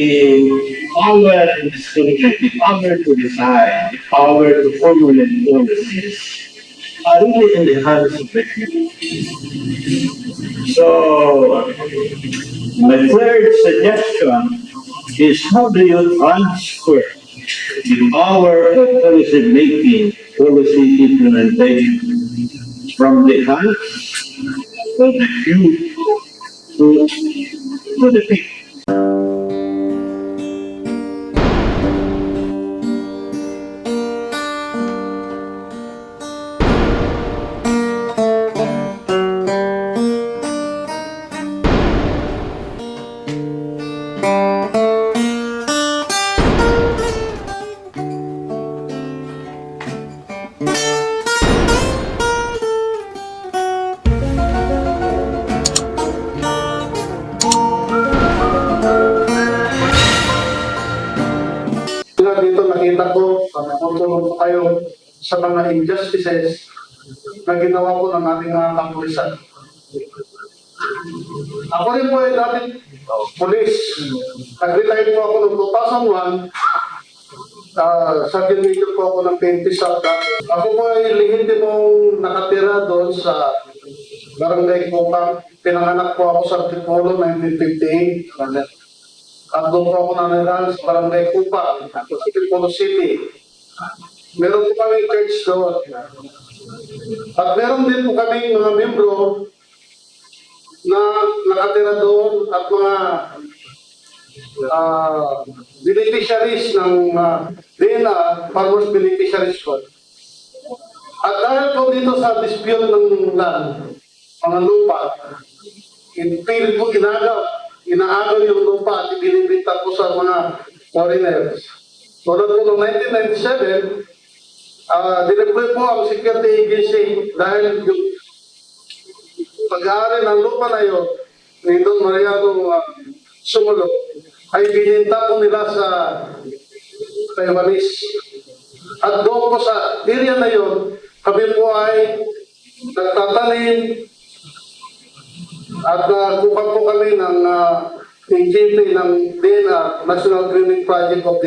the power country, the power to decide, the power to formulate policies are really in the hands of the people. So, my third suggestion is how do you transfer the power of policy making, policy implementation from the hands of the few to, to the people? Kayo sa mga injustices na ginawa po ng ating mga kapulisan. Ako rin po ay dati pulis. Nag-retire po ako noong 2001. Uh, sa Major po ako ng 20 sa Ako po ay lehitimong nakatira doon sa Barangay Kupang. Pinanganak po ako sa Tipolo 1958. At doon po ako nanirahan sa Barangay Kupa, sa Tipolo City. Meron po kami church doon. At meron din po kami mga membro na nakatira doon at mga ah beneficiaries ng uh, DENA, Farmers Beneficiaries Fund. At dahil po dito sa dispute ng land, mga lupa, pilit po inagaw, inaagaw yung lupa at ibinibita po sa mga foreigners. Po noong 1997, ah dineploy po ang security agency dahil yung pag-aari ng lupa na yun, ni Don Mariano uh, Sumulo, ay bininta po nila sa Taiwanese. At doon po sa area na yun, kami po ay nagtatanim at uh, kuha po kami ng uh, NGP ng DENA, National Greening Project of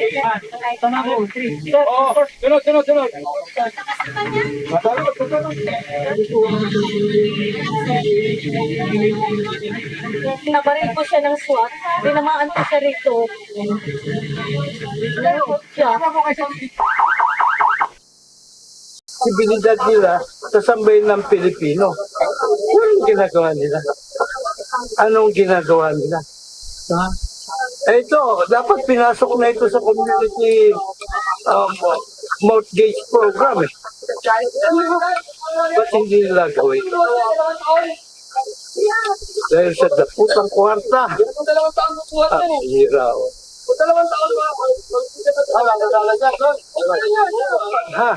DENA. Nabaril ko siya ng SWAT. Tinamaan ko siya rito. Nalukot siya. sibilidad nila sa sambahin ng Pilipino. Anong ginagawa nila? Anong ginagawa nila? Ha? Eh ito, dapat pinasok na ito sa community um, mortgage program eh. Ba't hindi nila gawin? Dahil sa daputang kwarta. Ah, hira. oh. Ha?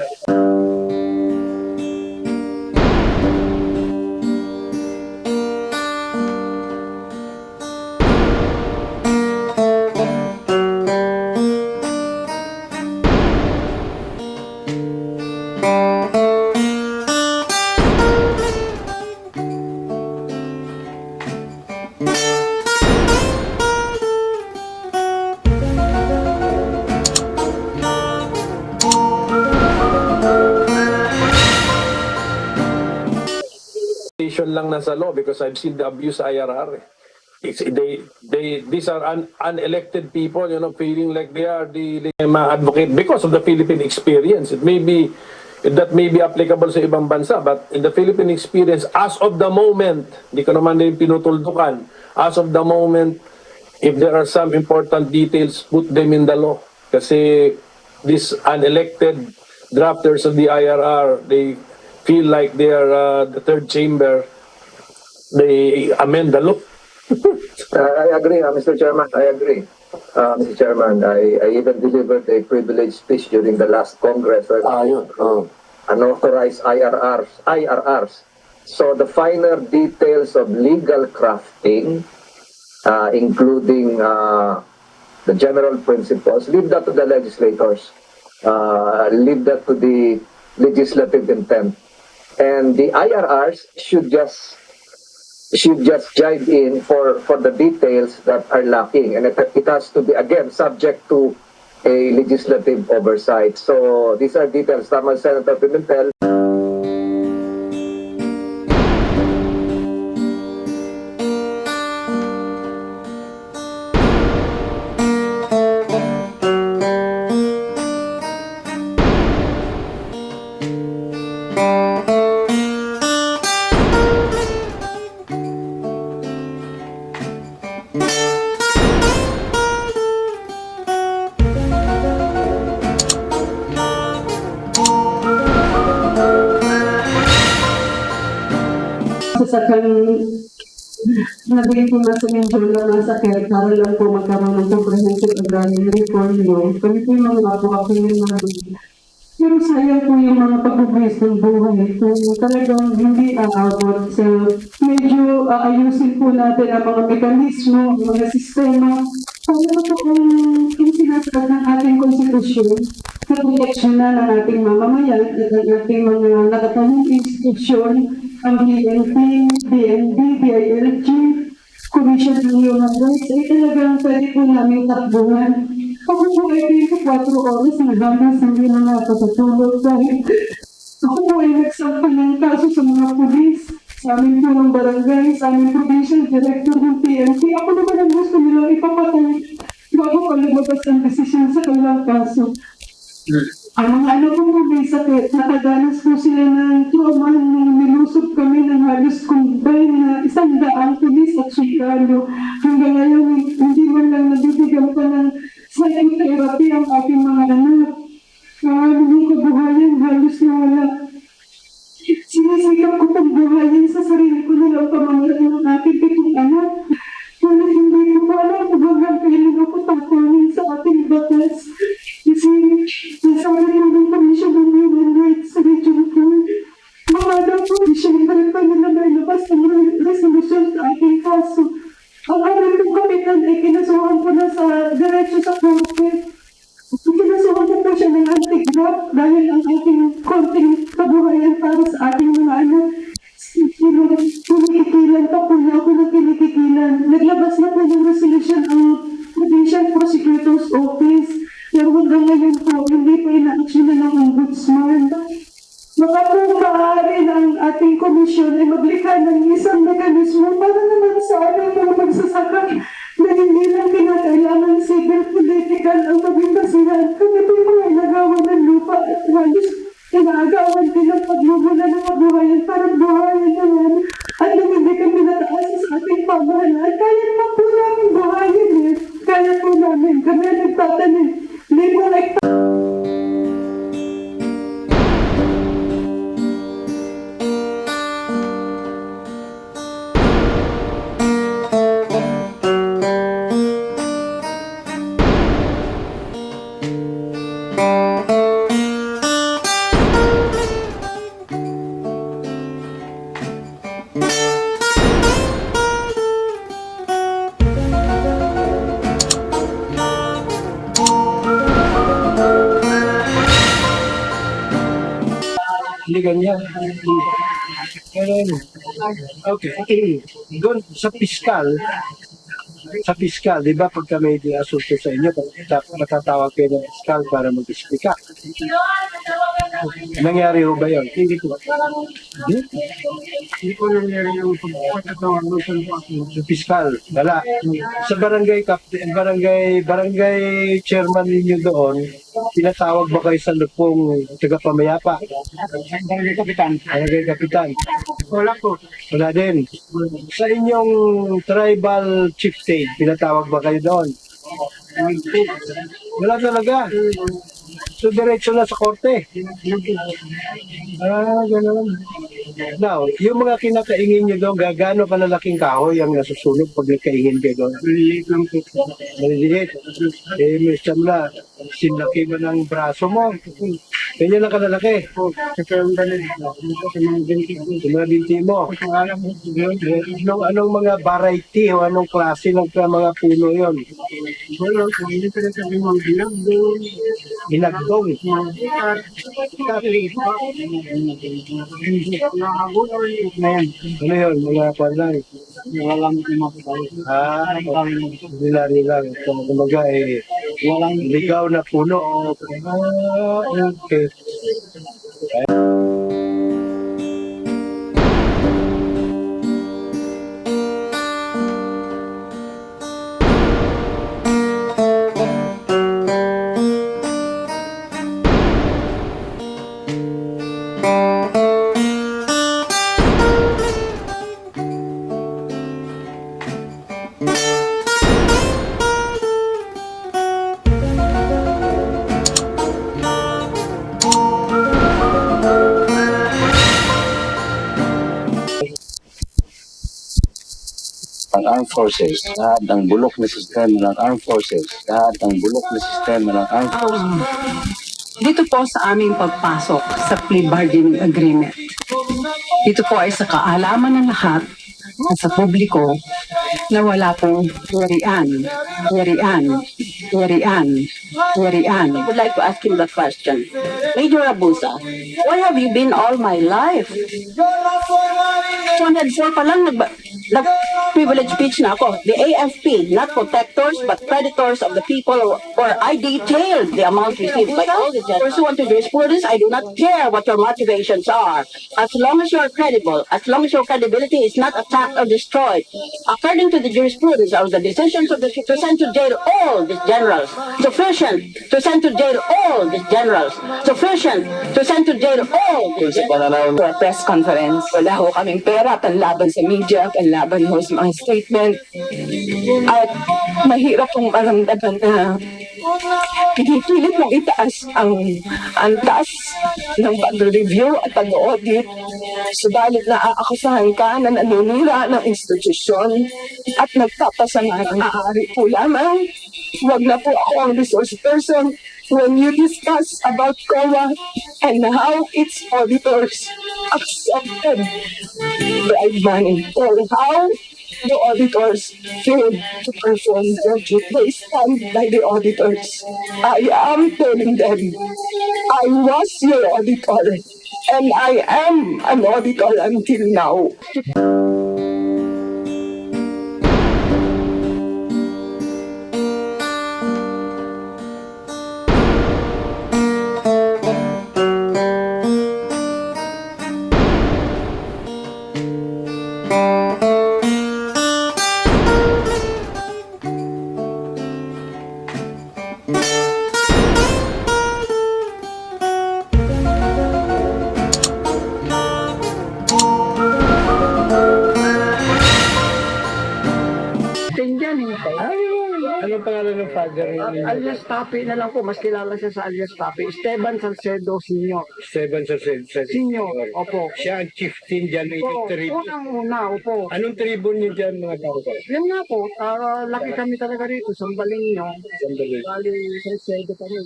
Violation lang na sa law because I've seen the abuse sa IRR. eh. It's, they, they, these are un, unelected people, you know, feeling like they are the, mga advocate because of the Philippine experience. It may be, that may be applicable sa ibang bansa, but in the Philippine experience, as of the moment, di ko naman din pinutuldukan, as of the moment, if there are some important details, put them in the law. Kasi these unelected drafters of the IRR, they feel like they are uh, the third chamber. They amend the law. Uh, I agree, uh, Mr. Chairman. I agree. Uh, Mr. Chairman, I, I even delivered a privileged speech during the last Congress Ah, yun. Oh. unauthorized IRRs, IRRs. So the finer details of legal crafting, uh, including uh, the general principles, leave that to the legislators. Uh, leave that to the legislative intent. And the IRRs should just should just jive in for, for the details that are lacking. And it, it has to be, again, subject to a legislative oversight. So these are details. Tama Senator Pimentel. Nabigay ko na sa medyo lang nasa kaya para lang po magkaroon ng comprehensive agrarian reform law. Kami po yung mga po yung mga pero sayang po yung mga pag-ubris ng buhay kung talagang hindi aabot. So, medyo aayusin po natin ang mga mekanismo, ang mga sistema. Para po kung yung sinasabi ng ating konstitusyon, na proteksyonan ng ating mamamayan at ang ating mga nakatanong institusyon, ang BNP, BNB, BILG, Commission on Human Rights, ay talagang pwede po namin takbuhan. Ako po ay 24 oras na hamas hindi na nakakatulog dahil ako po ay nagsampa ng kaso sa mga pulis, sa amin po ng barangay, sa aming provincial director ng PNP. Ako naman ang gusto nilang ipapatay bago pa lumabas ang desisyon sa kanilang kaso. Ang mga ano po po may sakit, nakadanas po sila ng Okay. Doon sa piskal, sa piskal, di ba pagka may asunto sa inyo, matatawag kayo ng piskal para mag-explica. Nangyari ho ba yun? Hindi po. Hindi po nangyari yung pagkakataon ng Sa piskal, wala. Sa barangay captain, barangay, barangay chairman ninyo doon, tinatawag ba kayo sa lupong taga-pamayapa? Barangay Kapitan. Barangay kapitan? Wala po. Wala din. Sa inyong tribal chieftain, pinatawag ba kayo doon? Wala talaga. So, diretso na sa korte. Ah, ganun. Now, yung mga kinakaingin nyo doon, gagano kalalaking kahoy ang nasusunog pag nagkaingin kayo doon? Maliliit lang po. Maliliit. Eh, minsan na, sinlaki mo ng braso mo. Ganyan lang kalalaki. Galit. Sa mga binti po. Yung mga binti mo. Kung mo, Anong, anong mga variety o anong klase ng mga puno yon? wala po. Hindi na sabi mga bilang doon. Inagdong. Ikat. Nakakagulo yung na yan. Ano yun? Mga panay. Walang kumakain. Ah, nilari lang. Kumbaga eh, Walang ligaw na puno. Ah, okay. ng forces, lahat ng bulok na sistema ng armed forces, lahat ng bulok na sistema ng armed Dito po sa aming pagpasok sa plea bargaining agreement. Dito po ay sa kaalaman ng lahat at sa publiko na wala pong warian, warian, warian, warian. I would like to ask him the question. Major Abusa, where have you been all my life? 204 pa lang, nag, nag privilege speech na ako. The AFP, not protectors but predators of the people or I detailed the amount received by all the judges. Pursuant to jurisprudence, I do not care what your motivations are. As long as you are credible, as long as your credibility is not attacked or destroyed, according to the jurisprudence or the decisions of the to send to jail all these generals, sufficient to send to jail all these generals, sufficient to send to jail all these pananaw For a press conference, wala ho kaming pera panlaban sa media, panlaban ho sa mga statement. At mahirap pong maramdaman na pinipilit mong itaas ang taas ng pag-review at pag-audit. Subalit na aakusahan ka na naninira ng institusyon at nagpapasama ng maaari po lamang. Huwag na po ako ang resource person when you discuss about COA and how its auditors accepted bribe money or how the auditors failed to perform their duty. They stand by the auditors. I am telling them, I was your auditor and I am an auditor until now. Tapi na lang po. Mas kilala siya sa alias Tapi. Esteban Salcedo Senior. Seven sa sa Senior. Opo. Siya ang chieftain dyan ng inyong Opo. tribo. Unang-una, opo. Anong tribo niyo dyan mga tao ko? Yan nga po, ah, laki kami talaga rito, sambaling nyo. Sandali. Bali, Salcedo kami.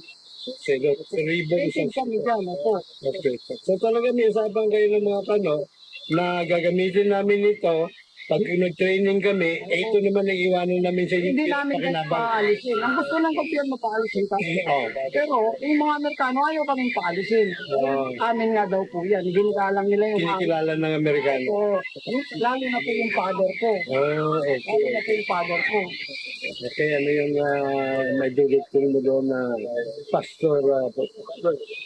Sino? Tribo isang Native kami dyan, opo. Okay. So talaga may usapan kayo ng mga kano na gagamitin namin ito pag nag-training kami, eh, ito naman ang iwanan namin sa inyo. Hindi namin kasi paalisin. Ang gusto ng gobyerno paalisin kasi. Oo. Pero yung mga Amerikano ayaw kaming paalisin. Oo. Amin nga daw po yan. Ginagalang nila yung Kinikilala ng Amerikano. ko. Lalo na po yung father ko. Ah, okay. Lalo na po yung father ko. Kasi ano yung uh, may dulot kong mo doon na pastor. Uh,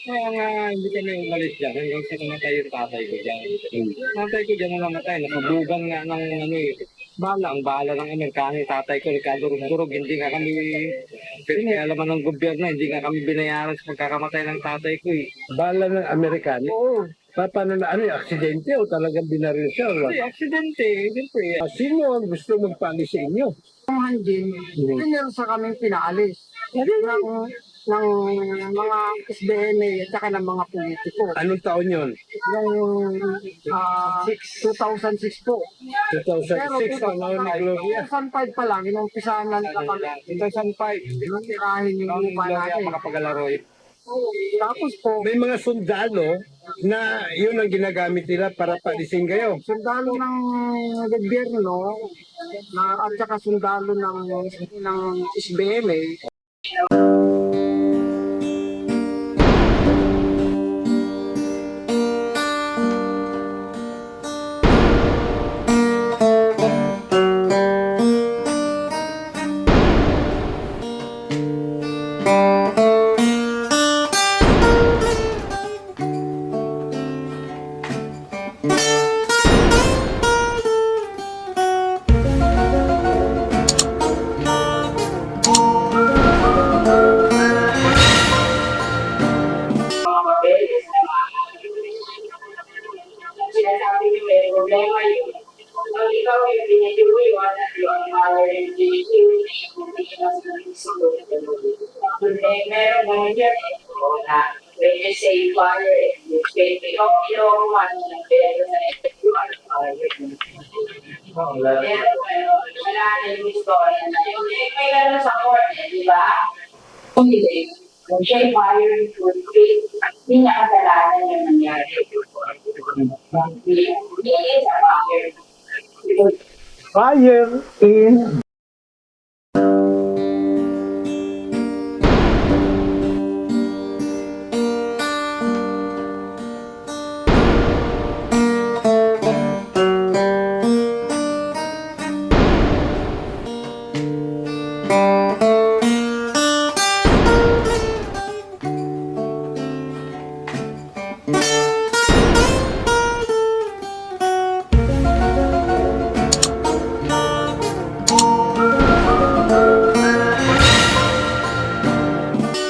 Kaya nga hindi kami umalis dyan hanggang sa namatay yung tatay ko dyan. Tatay ko dyan na namatay. Nakabugan nga ng ano eh. Bala, ang bala ng Amerikano yung tatay ko. Nagkadurog-durog. Hindi nga kami pinayalaman ng gobyerno. Hindi nga kami binayaran sa pagkakamatay ng tatay ko eh. Bala ng Amerikano? Oo. Pa, paano na, ano yung aksidente o talagang binaril siya? Hindi, aksidente. Siyempre. Sino ang gusto magpali sa inyo? din, meron sa kaming pinaalis ng, ng mga SBMA at saka ng mga politiko. Anong taon yon? Yung ah, 2006 po. 2006, panahon ni Gloria. 2005 pa lang, inumpisahan na nila kami. 2005. Nung tirahin yung lupa natin. makapagalaro eh. Tapos po, May mga sundalo na yun ang ginagamit nila para palisin kayo. sundalo ng gobyerno na, at saka sundalo ng, ng SBMA ikaw yung binigyan mo yung kung hindi ka sa nagsisulot. Eh, meron mo dyan na, when you say fire, eh, you say, ikaw, ikaw, man, pero sa FQR, Pero, pero, wala na yung istorya na yun. May gano'n sa court, di ba? Kung hindi, kung siya yung fire be, hindi niya kasalanan yung nangyari. He is a fire. Fire in